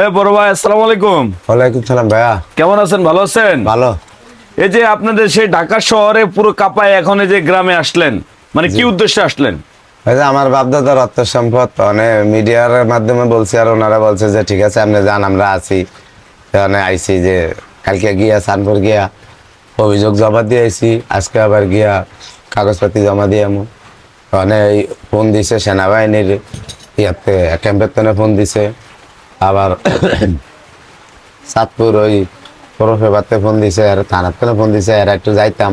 এ বড় ভাই আসসালামু আলাইকুম। ওয়ালাইকুম সালাম ভাইয়া। কেমন আছেন? ভালো আছেন? ভালো। এই যে আপনাদের সেই ঢাকা শহরে পুরো কাপায় এখন এই যে গ্রামে আসলেন মানে কি উদ্দেশ্যে আসলেন? আমার বাপদাদার অর্থ সম্পদ মানে মিডিয়ার মাধ্যমে বলছে আর ওনারা বলছে যে ঠিক আছে আপনি যান আমরা আছি। আইছি যে কালকে গিয়া সানপুর গিয়া অভিযোগ জমা দিয়ে আইছি। আজকে আবার গিয়া কাগজপাতি জমা দিয়ে আমু। এই ফোন দিছে সেনাবাহিনীর ইয়াতে ক্যাম্পের তনে ফোন দিছে। আবার সাতপুর ওই পৌরসভাতে ফোন দিছে আর থানার ফোন দিছে আর একটু যাইতাম।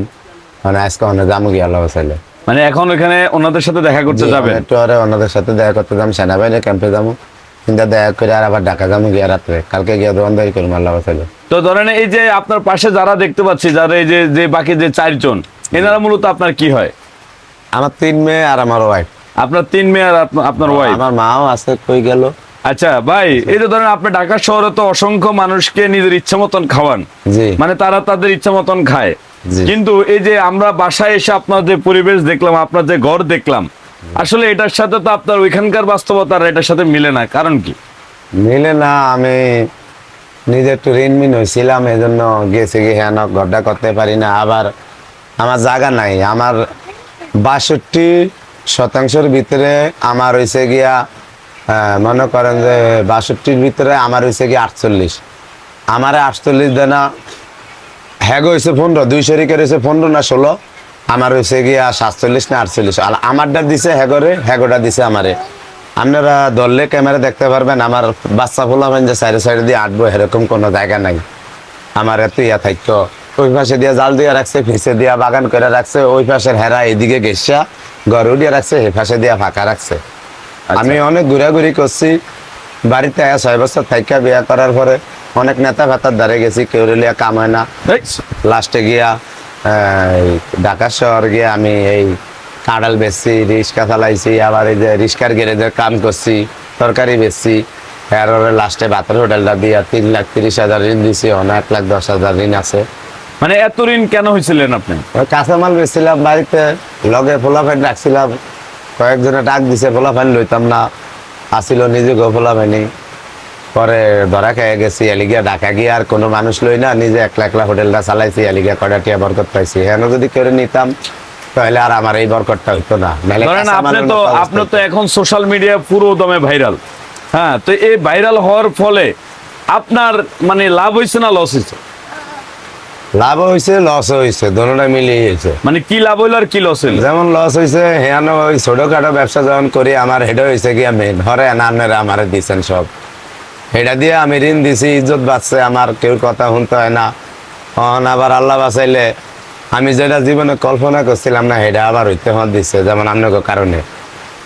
মানে আজকে অনেক যামু গিয়া আল্লাহ চাইলে মানে এখন ওখানে ওনাদের সাথে দেখা করতে যাবেন? একটু আরে ওনাদের সাথে দেখা করতে যাম সেনাবাহিনী ক্যাম্পে যাব। কিন্তু দেখা করে আর আবার ঢাকা যাব গিয়ে রাত্রে কালকে গিয়ে দোকানদারি করব আল্লাহ তো ধরেন এই যে আপনার পাশে যারা দেখতে পাচ্ছি যারা এই যে যে বাকি যে চারজন এনারা মূলত আপনার কি হয়? আমার তিন মেয়ে আর আমার ওয়াইফ আপনার তিন মেয়ে আর আপনার ওয়াইফ আমার মাও আছে কই গেল? আচ্ছা ভাই এই যে ধরেন আপনি ঢাকা শহরে তো অসংখ্য মানুষকে নিজের ইচ্ছা মতন খাওয়ান। মানে তারা তাদের ইচ্ছা মতন খায়। কিন্তু এই যে আমরা বাসায় এসে আপনার যে পরিবেশ দেখলাম আপনার যে ঘর দেখলাম আসলে এটার সাথে তো আপনার ওইখানকার বাস্তবতা এটার সাথে মিলে না। কারণ কি? মিলে না আমি নিজে একটু ঋণমিন হয়েছিলাম এই জন্য গেছে গিয়ে হ্যাঁ ঘরটা করতে পারি না। আবার আমার জায়গা নাই আমার বাষট্টি শতাংশের ভিতরে আমার হয়েছে গিয়া মনে করেন যে বাষট্টির ভিতরে আমার হয়েছে গিয়ে আটচল্লিশ। আমার আটচল্লিশ দেনা হ্যাগো হয়েছে পনেরো, দুই শরিকের হয়েছে পনেরো না ষোলো, আমার হয়েছে গিয়া সাতচল্লিশ না আটচল্লিশ। আর আমারটা দিছে হ্যাগোরে, হ্যাগোটা দিছে আমারে। আপনারা দললে ক্যামেরা দেখতে পারবেন, আমার বাচ্চা ফুলাবেন যে সাইডে সাইডে দিয়ে আটবো, এরকম কোনো জায়গা নাই। আমার এত ইয়া থাকতো ওই পাশে দিয়ে জাল দিয়ে রাখছে, ফিসে দিয়া বাগান করে রাখছে, ওই পাশের হেরা এদিকে গেসা ঘর উঠিয়ে রাখছে এই পাশে দিয়া ফাঁকা রাখছে। আমি অনেক ঘোরাঘুরি করছি বাড়িতে আয়া ছয় বছর থাইকা বিয়া করার পরে অনেক নেতা ভাতার দ্বারে গেছি কেউ রেলিয়া কাম হয় না। লাস্টে গিয়া ঢাকা শহর গিয়ে আমি এই কাঁড়াল বেচছি রিক্সা চালাইছি আবার এই যে রিক্সার গ্যারেজের কাম করছি তরকারি বেচছি। এরপরে লাস্টে ভাতের হোটেলটা দিয়া তিন লাখ তিরিশ হাজার ঋণ দিছি অনেক এক লাখ দশ হাজার ঋণ আছে। মানে এত ঋণ কেন হয়েছিলেন আপনি? কাঁচামাল বেচছিলাম বাড়িতে লগে ফোলা ফ্যান রাখছিলাম কয়েকজনে ডাক দিছে ফোলা ফ্যান লইতাম না। আসিল নিজে গো ফোলা ফ্যানি পরে ধরা খেয়ে গেছি এলিগিয়া ঢাকা গিয়ে আর কোনো মানুষ লই না নিজে একলা একলা হোটেলটা চালাইছি এলিগিয়া কয়টা টিয়া বরকত পাইছি। হেন যদি কেউ নিতাম তাহলে আর আমার এই বরকতটা হইতো না। আপনি তো আপনি তো এখন সোশ্যাল মিডিয়া পুরো দমে ভাইরাল হ্যাঁ তো এই ভাইরাল হওয়ার ফলে আপনার মানে লাভ হয়েছে না লস হয়েছে লাভ হয়েছে লস হয়েছে দোনোটা মিলিয়ে হয়েছে মানে কি লাভ হইল আর কি লস হইল? যেমন লস হয়েছে হেয়ানো ওই ছোটখাটো ব্যবসা যখন করি আমার হেডে হয়েছে গিয়া মেন হরে নান্নেরা আমারে দিছেন সব। এটা দিয়ে আমি ঋণ দিছি ইজ্জত বাঁচছে আমার কেউ কথা শুনতে হয় না। তখন আবার আল্লাহ বাঁচাইলে আমি যেটা জীবনে কল্পনা করছিলাম না এটা আবার হইতে হন দিচ্ছে যেমন আপনাকে কারণে।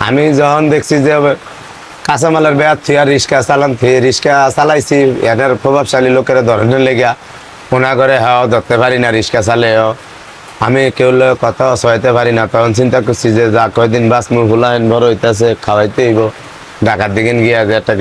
আমি যখন দেখছি যে কাঁচামালের বেয়ার থিয়া রিক্সা চালান থিয়ে রিক্সা চালাইছি এদের প্রভাবশালী লোকের ধরনের লেগা মনে করে হ্যাঁ ধরতে পারি না, রিক্সা চালেও আমি কেউ কথা সহাইতে পারি না, তখন চিন্তা করছি যে যা কয়দিন বাস মুখ ভুলাইন বড় হইতেছে, খাওয়াইতে হইব। ঢাকার দিকে গিয়ে একটা